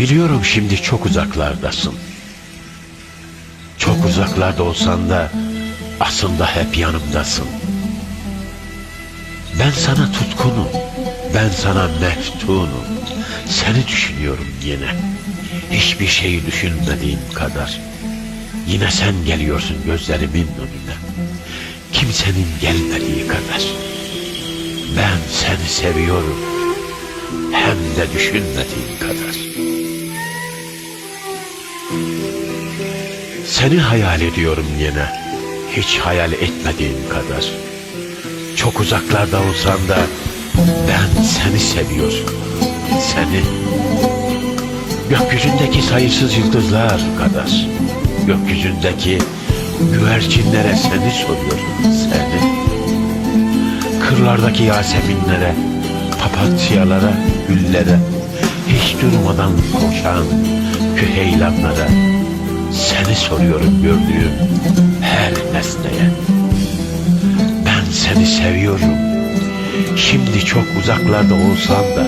Biliyorum şimdi çok uzaklardasın. Çok uzaklarda olsan da aslında hep yanımdasın. Ben sana tutkunum. Ben sana meftunum. Seni düşünüyorum yine. Hiçbir şeyi düşünmediğim kadar. Yine sen geliyorsun gözlerimin önüne. Kimsenin gelmediği kadar. Ben seni seviyorum. Hem de düşünmediğim kadar. Seni hayal ediyorum yine. Hiç hayal etmediğim kadar. Çok uzaklarda olsan da ben seni seviyorum. Seni. Gökyüzündeki sayısız yıldızlar kadar. Gökyüzündeki güvercinlere seni soruyorum. Seni. Kırlardaki yaseminlere, papatyalara, güllere, hiç durmadan koşan küheylanlara, seni soruyorum gördüğüm her nesneye. Ben seni seviyorum. Şimdi çok uzaklarda olsan da